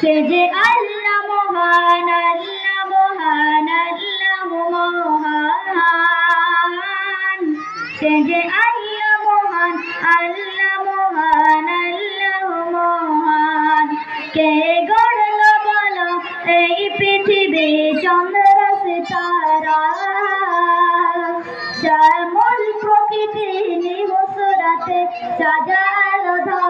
সে যে আল্লাহ মহান আল্লাহ মহান আল্লাহ মহান। সে যে আল্লাহ মহান আল্লাহ মহান আল্লাহ মহান। কে গড়ল বলো এই পৃথিবী চন্দ্র সিতারা শ্যামল প্রকৃতি নিহসরাতে সাজালো ধারা।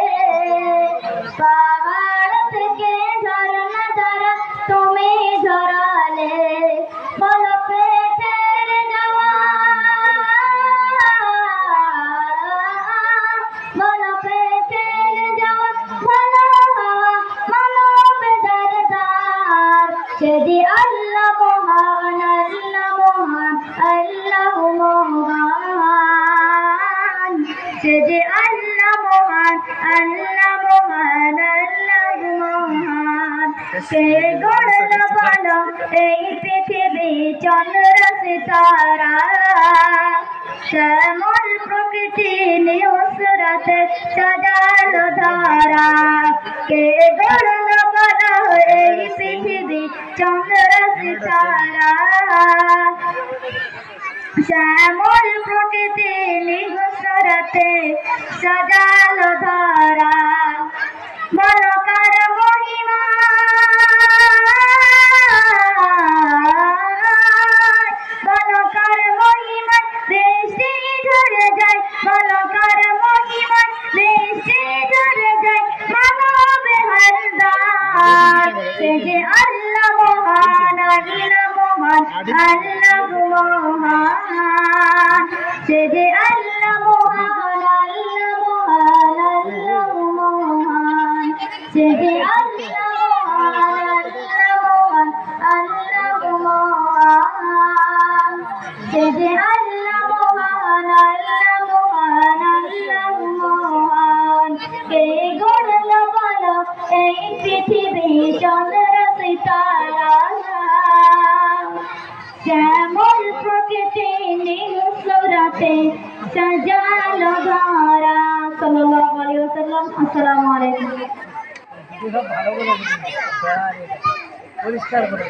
সেদি আল্লাহ মহান আল্লাহ মহান আল্লাহ মহান। সেদি আল্লাহ মহান আল্লাহ মহান আল্লাহ মহান। কে গড়ল বলো এই পৃথিবী, চন্দ্র, সিতারা। শ্যামল প্রকৃতি নিহসরাতে সাজালো ধারা। কে গড়ল বলো এই চন্দ্র সিতারা। শ্যামল প্রকৃতি নিহসরাতে সাজালো ধারা। বলো কার মহিমা বলো কার মহিমা বেশি ধরে যায় বলো কার মহিমা বেশি ধরে যায় মানবে হারদার সে যে আল্লাহ মহান আল্লাহ মহান সে যে আল্লাহ মহান আল্লাহ মহান আল্লাহ মহান সে যে আল্লাহ মহান আল্লাহ মহান আল্লাহ শ্যামল প্রকৃতি নিঃসরাতে সাজালো ধরা। সাল্লাল্লাহু আলাইহি ওয়াসাল্লাম আসসালামু আলাইকুম। পরিষ্কার করে